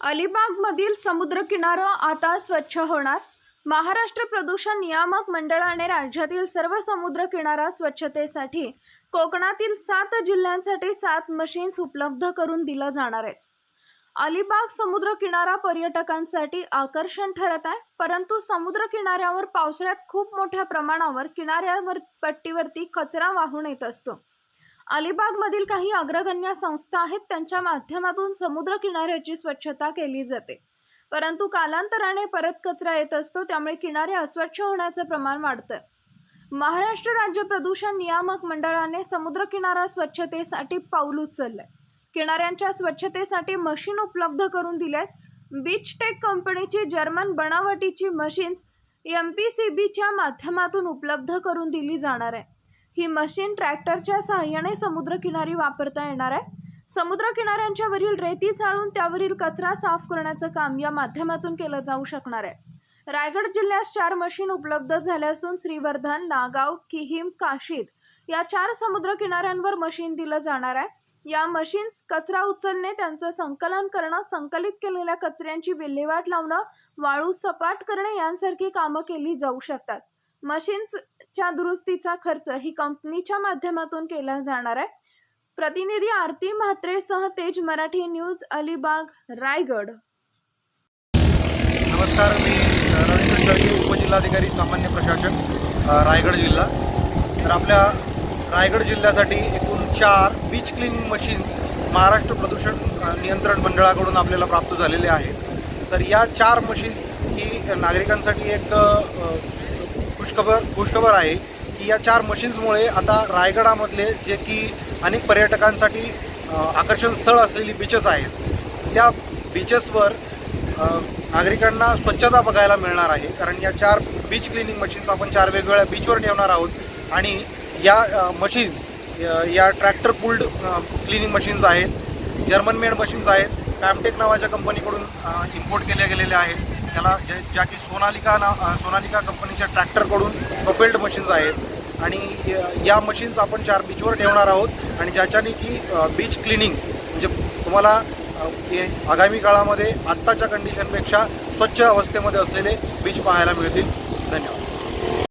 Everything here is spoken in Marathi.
अलिबागमधील समुद्रकिनारा आता स्वच्छ होणार. महाराष्ट्र प्रदूषण नियामक मंडळाने राज्यातील सर्व समुद्रकिनारा स्वच्छतेसाठी कोकणातील सात जिल्ह्यांसाठी सात मशीन्स उपलब्ध करून दिल्या जाणार आहेत. अलिबाग समुद्रकिनारा पर्यटकांसाठी आकर्षण ठरत आहे परंतु समुद्र किनाऱ्यावर पावसाळ्यात खूप मोठ्या प्रमाणावर किनाऱ्यावर पट्टीवरती कचरा वाहून येत असतो. अलिबागमधील काही अग्रगण्य संस्था आहेत त्यांच्या माध्यमातून समुद्र किनाऱ्याची स्वच्छता केली जाते. परंतु कालांतराने परत कचरा येत असतो त्यामुळे किनारे अस्वच्छ होण्याचं प्रमाण वाढतं महाराष्ट्र राज्य प्रदूषण नियामक मंडळाने समुद्र किनारा स्वच्छतेसाठी पाऊल उचललंय. किनाऱ्यांच्या स्वच्छतेसाठी मशीन उपलब्ध करून दिल्या बीच टेक कंपनीची जर्मन बनावटीची मशीन्स एम पी सी बीच्या माध्यमातून उपलब्ध करून दिली जाणार आहे. ही मशीन ट्रॅक्टरच्या सहाय्याने समुद्रकिनारी वापरता येणार आहे. समुद्रकिनाऱ्यांच्या वरील रेती चाळून त्यावरील कचरा साफ करण्याचं काम या माध्यमातून केलं जाऊ शकणार आहे. रायगड जिल्ह्यात चार मशीन उपलब्ध झाल्या असून श्रीवर्धन नागाव किहिम काशीद या चार समुद्र किनाऱ्यांवर मशीन दिलं जाणार आहे. या मशीन्स कचरा उचलणे त्यांचं संकलन करणं संकलित केलेल्या कचऱ्यांची विल्हेवाट लावणं वाळू सपाट करणे यांसारखी कामं केली जाऊ शकतात. मशीन्सच्या दुरुस्तीचा खर्च ही कंपनीच्या माध्यमातून केला जाणार आहे. प्रतिनिधी आरती म्हात्रेसह तेज मराठी न्यूज अलिबाग रायगड. नमस्कार मी रवींद्र उपजिल्हाधिकारी सामान्य प्रशासन रायगड जिल्हा. तर आपल्या रायगड जिल्ह्यासाठी एकूण चार बीच क्लिनिंग मशीन्स महाराष्ट्र प्रदूषण नियंत्रण मंडळाकडून आपल्याला प्राप्त झालेले आहेत. तर या चार मशीन्स ही नागरिकांसाठी एक खुशखबर खुशखबर आहे की या चार मशीन्समुळे आता रायगडामधले जे की अनेक पर्यटकांसाठी आकर्षण स्थळ असलेली बीचेस आहेत त्या बीचेसवर नागरिकांना स्वच्छता बघायला मिळणार आहे. कारण या चार बीच क्लिनिंग मशीन्स आपण चार वेगवेगळ्या बीचवर ठेवणार आहोत आणि या मशीन्स या ट्रॅक्टर पुल्ड क्लिनिंग मशीन्स आहेत जर्मन मेड मशीन्स आहेत कॅमटेक नावाच्या कंपनीकडून इम्पोर्ट केल्या गेलेल्या आहेत. त्याला ज्या ज्या की सोनालिका ना सोनालिका कंपनीच्या ट्रॅक्टरकडून प्रोपेल्ड मशीन्स आहेत. आणि या मशीन्स आपण चार बीचवर ठेवणार आहोत. आणि ज्याच्याने की बीच क्लिनिंग म्हणजे तुम्हाला हे आगामी काळामध्ये आत्ताच्या कंडिशनपेक्षा स्वच्छ अवस्थेमध्ये असलेले बीच पाहायला मिळतील. धन्यवाद.